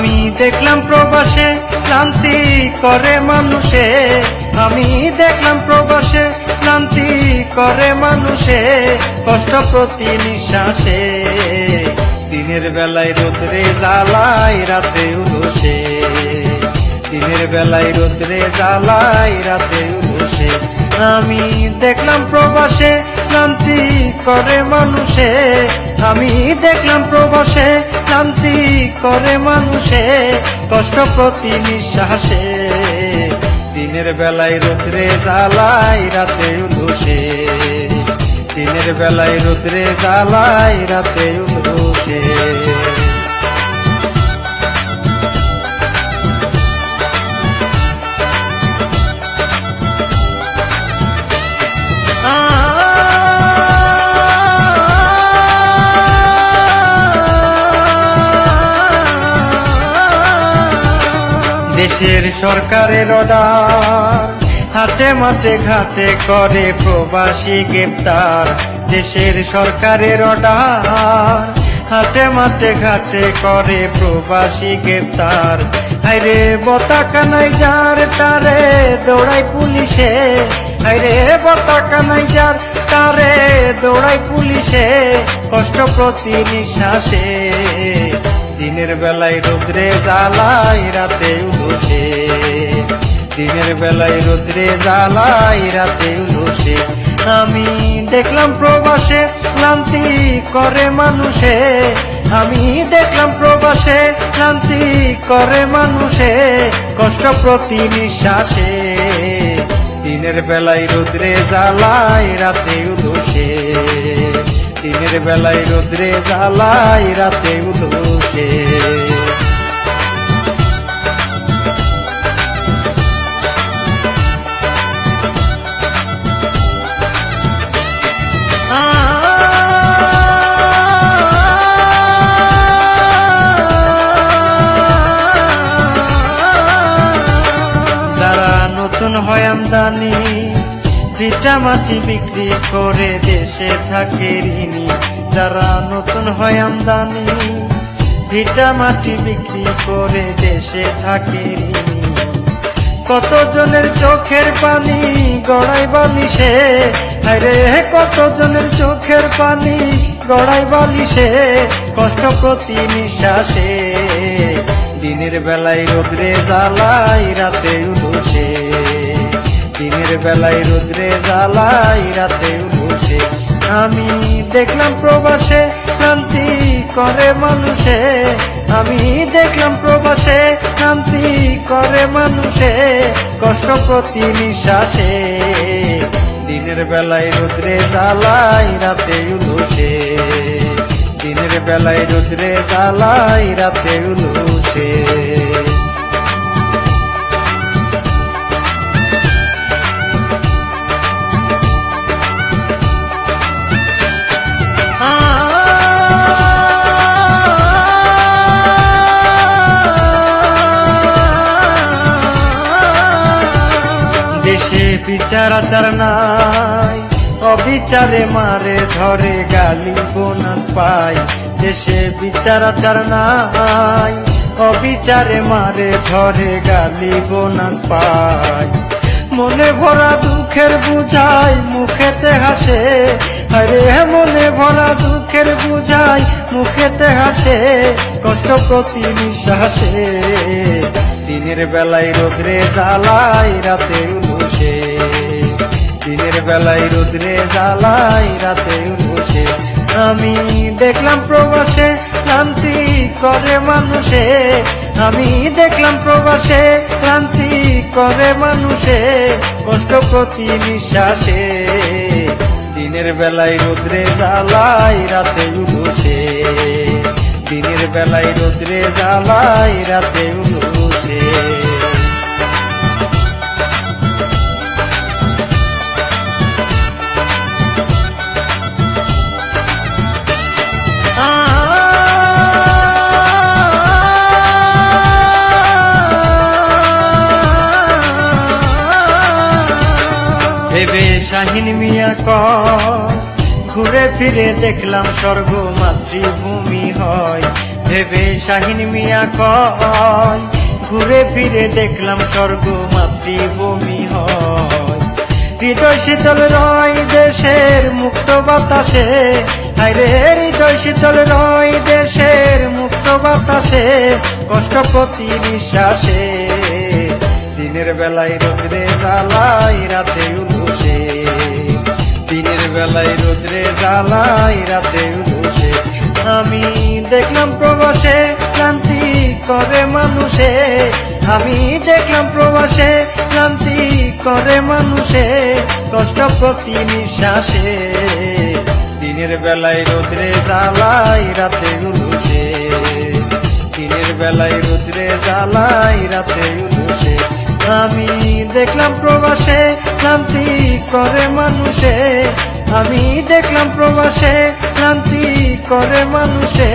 আমি দেখলাম প্রবাসে ক্লান্তি করে মানুষে। আমি দেখলাম প্রবাসে ক্লান্তি করে মানুষে, কষ্ট প্রতি নিঃশ্বাসে। দিনের বেলায় রোদ্রে জ্বালাই রাতে উলসে। দিনের বেলায় রোদ্রে জ্বালাই রাতে উলসে। আমি দেখলাম প্রবাসে ক্লান্তি করে মানুষে। আমি দেখলাম প্রবাসে ক্লান্তি করে মানুষে। কষ্ট প্রতি নিঃশ্বাসে। দিনের বেলায় রোদ্রে জ্বালাই রাতে উলসে। দিনের বেলায় রোদ্রে জ্বালাই রাতে উলসে। দেশের সরকারের হাটে মাঠে ঘাটে করে প্রবাসী গ্রেপ্তার। দেশের সরকারের অর্ডার। হাতে মাঠে ঘাটে করে প্রবাসী গ্রেপ্তার। হাইরে বতাকা নাই যার তারে দৌড়াই পুলিশে। হাইরে বতাকা নাই যার তারে দৌড়াই পুলিশে। কষ্ট প্রতি নিঃশ্বাসে। দিনের বেলায় রোদ্রে জ্বালাই রাতে উলসে দিনের বেলায় রোদ্রে জ্বালাই রাতে উলসে আমি দেখলাম প্রবাসে ক্লান্তি করে মানুষে। আমি দেখলাম প্রবাসে ক্লান্তি করে মানুষে। কষ্ট প্রতি নিঃশ্বাসে। দিনের বেলায় রোদ্রে জ্বালাই রাতে উলসে দিনের বেলায় রোদ্রে জ্বালাই রাতে উলসে যারা নতুন হয় আমদানি ভিটা মাটি বিক্রি করে দেশে থাকে ঋণী। যারা নতুন হয় আমদানি, ভিটা মাটি বিক্রি করে দেশে থাকে ঋণী। কতজনের চোখের পানি গড়াই বালিশে? আরে কতজনের চোখের পানি গড়াই বালিশে? কষ্ট প্রতি নিঃশ্বাসে। দিনের বেলায় রোদ্রে জ্বালাই রাতে উলসে বেলায় রোদ্রে জ্বালাই রাতে উলসে আমি দেখলাম প্রবাসে ক্রান্তি করে মানুষে। আমি দেখলাম প্রবাসে ক্রান্তি করে মানুষে। কষ্ট প্রতি নিঃশ্বাসে। দিনের বেলায় রোদ্রে জ্বালাই রাতে উলসে। দিনের বেলায় রোদ্রে জ্বালাই রাতে উলসে। বিচার আচার নাই। অবিচারে মারে ধরে গালি, বোনাস পাই দেশে বিচার আচার নাই। অবিচারে মারে ধরে গালি, বোনাস পাই মনে ভরা দুঃখের বুঝাই, মুখেতে হাসে। আরে মনে ভরা দুঃখের বুঝাই মুখেতে হাসে, কষ্ট প্রতি নিঃশ্বাসে। দিনের বেলায় রোদ্রে জ্বালাই রাতে উলসে দিনের বেলায় রোদ্রে জ্বালাই রাতে উলসে আমি দেখলাম প্রবাসে ক্লান্তি করে মানুষে। আমি দেখলাম প্রবাসে ক্লান্তি করে মানুষে, কষ্ট প্রতি নিঃশ্বাসে। দিনের বেলায় রোদ্রে জ্বালাই রাতে উলসে দিনের বেলায় রোদ্রে জ্বালাই রাতে উলসে ভেবে শাহিন মিয়া কর ঘুরে ফিরে দেখলাম স্বর্গ মাতৃভূমি হয়। ভেবে শাহিন মিয়া কয় ঘুরে ফিরে দেখলাম স্বর্গ মাতৃভূমি হয়। হৃদয় শীতল রয় দেশের মুক্ত বাতাসে। হায়রে, হৃদয় শীতল রয় দেশের মুক্ত বাতাসে। কষ্ট প্রতি দিনের বেলায় রোদ্রে জ্বালাই রাতে দিনের বেলায় রোদ্রে জ্বালাই রাতে উলুসে আমি দেখলাম প্রবাসে ক্লান্তি করে মানুষে। আমি দেখলাম প্রবাসে ক্লান্তি করে মানুষে। কষ্ট প্রতি নিঃশ্বাসে। দিনের বেলায় রোদ্রে জ্বালাই রাতে উলুসে দিনের বেলায় রোদ্রে জ্বালাই রাতে উলুসে আমি দেখলাম প্রবাসে ক্লান্তি করে মানুষে। আমি দেখলাম প্রবাসে ক্লান্তি করে মানুষে।